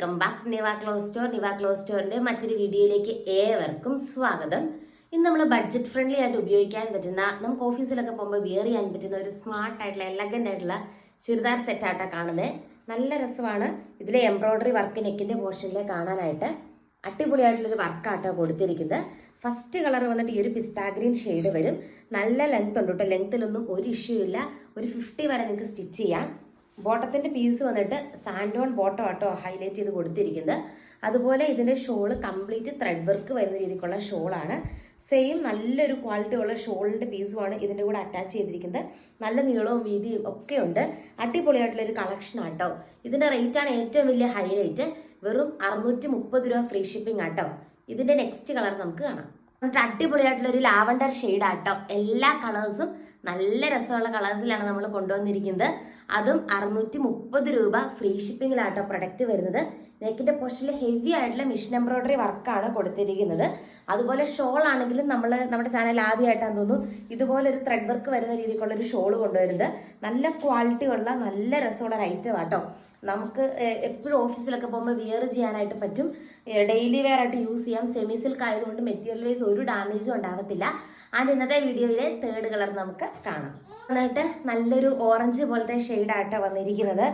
Welcome back Niva clothes store Niva clothes സ്റ്റോറിന്റെ മറ്റൊരു വീഡിയോയിലേക്ക് ഏവർക്കും സ്വാഗതം. ഇന്ന് നമ്മൾ ബഡ്ജറ്റ് ഫ്രണ്ട്ലി ആയിട്ട് ഉപയോഗിക്കാൻ പറ്റുന്ന നമുക്ക് ഓഫീസിലൊക്കെ പോകുമ്പോൾ വിയർ ചെയ്യാൻ പറ്റുന്ന ഒരു സ്മാർട്ട് ആയിട്ടുള്ള എലഗന്റ് ആയിട്ടുള്ള ചുരിദാർ സെറ്റ് ആയിട്ടാണ് കാണുന്നത് നല്ല രസമാണ്. ഇതിലെ എംബ്രോയിഡറി വർക്ക് നെക്കിന്റെ പോർഷനിലെ കാണാനായിട്ട് അടിപൊളിയായിട്ടുള്ളൊരു വർക്കാട്ടോ കൊടുത്തിരിക്കുന്നത്. ഫസ്റ്റ് കളർ വന്നിട്ട് ഈ ഒരു പിസ്താ ഗ്രീൻ ഷെയ്ഡ് വരും. നല്ല ലെങ്ത് ഉണ്ട് കേട്ടോ ലെങ്ത്തിലൊന്നും ഒരു ഇഷ്യൂ ഇല്ല. ഒരു ഫിഫ്റ്റി വരെ നിങ്ങൾക്ക് സ്റ്റിച്ച് ചെയ്യാം. ബോട്ടത്തിന്റെ പീസ് വന്നിട്ട് സാൻഡോൺ ബോട്ടം ആട്ടോ ഹൈലൈറ്റ് ചെയ്ത് കൊടുത്തിരിക്കുന്നത്. അതുപോലെ ഇതിന്റെ ഷോൾ കംപ്ലീറ്റ് ത്രെഡ് വർക്ക് വരുന്ന രീതിക്കുള്ള ഷോളാണ് സെയിം നല്ലൊരു ക്വാളിറ്റി ഉള്ള ഷോളിന്റെ പീസുമാണ് ഇതിന്റെ കൂടെ അറ്റാച്ച് ചെയ്തിരിക്കുന്നത്. നല്ല നീളവും വീതിയും ഒക്കെ ഉണ്ട്. അടിപൊളിയായിട്ടുള്ള ഒരു കളക്ഷൻ ആട്ടോ. ഇതിന്റെ റേറ്റ് ആണ് ഏറ്റവും വലിയ ഹൈലൈറ്റ് വെറും അറുന്നൂറ്റി മുപ്പത് രൂപ ഫ്രീ ഷിപ്പിംഗ് ആട്ടോ. ഇതിന്റെ നെക്സ്റ്റ് കളർ നമുക്ക് കാണാം. എന്നിട്ട് അടിപൊളിയായിട്ടുള്ള ഒരു ലാവണ്ടർ ഷെയ്ഡ് ആട്ടോ. എല്ലാ കളേഴ്സും നല്ല രസമുള്ള കളേഴ്സിലാണ് നമ്മൾ കൊണ്ടുവന്നിരിക്കുന്നത്. അതും അറുന്നൂറ്റി മുപ്പത് രൂപ ഫ്രീ ഷിപ്പിങ്ങിലാട്ടോ പ്രൊഡക്റ്റ് വരുന്നത്. നെക്കിന്റെ പോർഷനിൽ ഹെവി ആയിട്ടുള്ള മിഷൻ എംബ്രോയിഡറി വർക്കാണ് കൊടുത്തിരിക്കുന്നത്. അതുപോലെ ഷോൾ ആണെങ്കിലും നമ്മൾ നമ്മുടെ ചാനൽ ആദ്യമായിട്ടാണ് തോന്നുന്നു. ഇതുപോലെ ഒരു ത്രെഡ് വർക്ക് വരുന്ന രീതിക്കുള്ള ഒരു ഷോൾ കൊണ്ടുവരുന്നത്. നല്ല ക്വാളിറ്റി ഉള്ള നല്ല രസമുള്ള ഒരു ഐറ്റം ആട്ടോ നമുക്ക് എപ്പോഴും ഓഫീസിലൊക്കെ പോകുമ്പോൾ വിയർ ചെയ്യാനായിട്ട് പറ്റും. ഡെയിലി വെയർ ആയിട്ട് യൂസ് ചെയ്യാം. സെമി സിൽക്ക് ആയതുകൊണ്ട് മെറ്റീരിയൽ വൈസ് ഒരു ഡാമേജും ഉണ്ടാകത്തില്ല ആൻഡ് ഇന്നത്തെ വീഡിയോയിലെ തേർഡ് കളർ നമുക്ക് കാണാം. എന്നിട്ട് നല്ലൊരു ഓറഞ്ച് പോലത്തെ ഷെയ്ഡായിട്ടാണ് വന്നിരിക്കുന്നത്.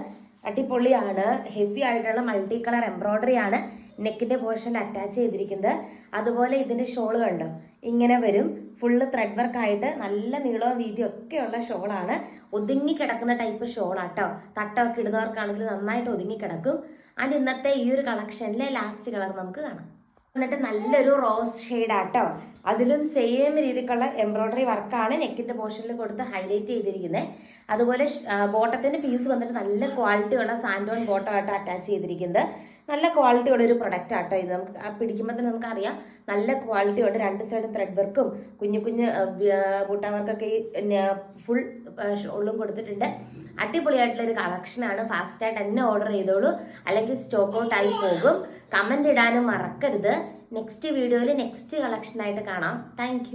അടിപൊളിയാണ്. ഹെവി ആയിട്ടുള്ള മൾട്ടി കളർ എംബ്രോയ്ഡറി ആണ് നെക്കിന്റെ പോർഷനിൽ അറ്റാച്ച് ചെയ്തിരിക്കുന്നത്. അതുപോലെ ഇതിന്റെ ഷോൾ കണ്ടോ? ഇങ്ങനെ വരും. ഫുള്ള് ത്രെഡ് വർക്ക് ആയിട്ട് നല്ല നീളവും വീതിയും ഒക്കെയുള്ള ഷോളാണ് ഒതുങ്ങി കിടക്കുന്ന ടൈപ്പ് ഷോളാട്ടോ തട്ടമൊക്കെ ഇടുന്നവർക്കാണെങ്കിൽ നന്നായിട്ട് ഒതുങ്ങി കിടക്കും. ആൻഡ് ഇന്നത്തെ ഈ ഒരു കളക്ഷനിലെ ലാസ്റ്റ് കളർ നമുക്ക് കാണാം. എന്നിട്ട് നല്ലൊരു റോസ് ഷെയ്ഡാട്ടോ. അതിലും സെയിം രീതിക്കുള്ള എംബ്രോയിഡറി വർക്കാണ് നെക്കിന്റെ പോർഷനിൽ കൊടുത്ത് ഹൈലൈറ്റ് ചെയ്തിരിക്കുന്നത് അതുപോലെ ബോട്ടത്തിന്റെ പീസ് വന്നിട്ട് നല്ല ക്വാളിറ്റി ഉള്ള സാൻഡോൺ ബോട്ടമായിട്ട് അറ്റാച്ച് ചെയ്തിരിക്കുന്നത്. നല്ല ക്വാളിറ്റി ഉള്ള ഒരു പ്രൊഡക്റ്റ് ആട്ടോ ഇത്. നമുക്ക് പിടിക്കുമ്പോൾ തന്നെ നമുക്കറിയാം. നല്ല ക്വാളിറ്റി ഉണ്ട്. രണ്ട് സൈഡും ത്രെഡ് വർക്കും കുഞ്ഞു കുഞ്ഞു ബൂട്ട വർക്കൊക്കെ ഈ ഫുൾ ഷോളും കൊടുത്തിട്ടുണ്ട്. അടിപൊളിയായിട്ടുള്ള ഒരു കളക്ഷനാണ് ഫാസ്റ്റായിട്ട് തന്നെ ഓർഡർ ചെയ്തോളൂ. അല്ലെങ്കിൽ സ്റ്റോക്ക് ഔട്ട് ആയി പോകും. കമന്റ് ഇടാനും മറക്കരുത്. നെക്സ്റ്റ് വീഡിയോയിൽ നെക്സ്റ്റ് കളക്ഷനായിട്ട് കാണാം. താങ്ക്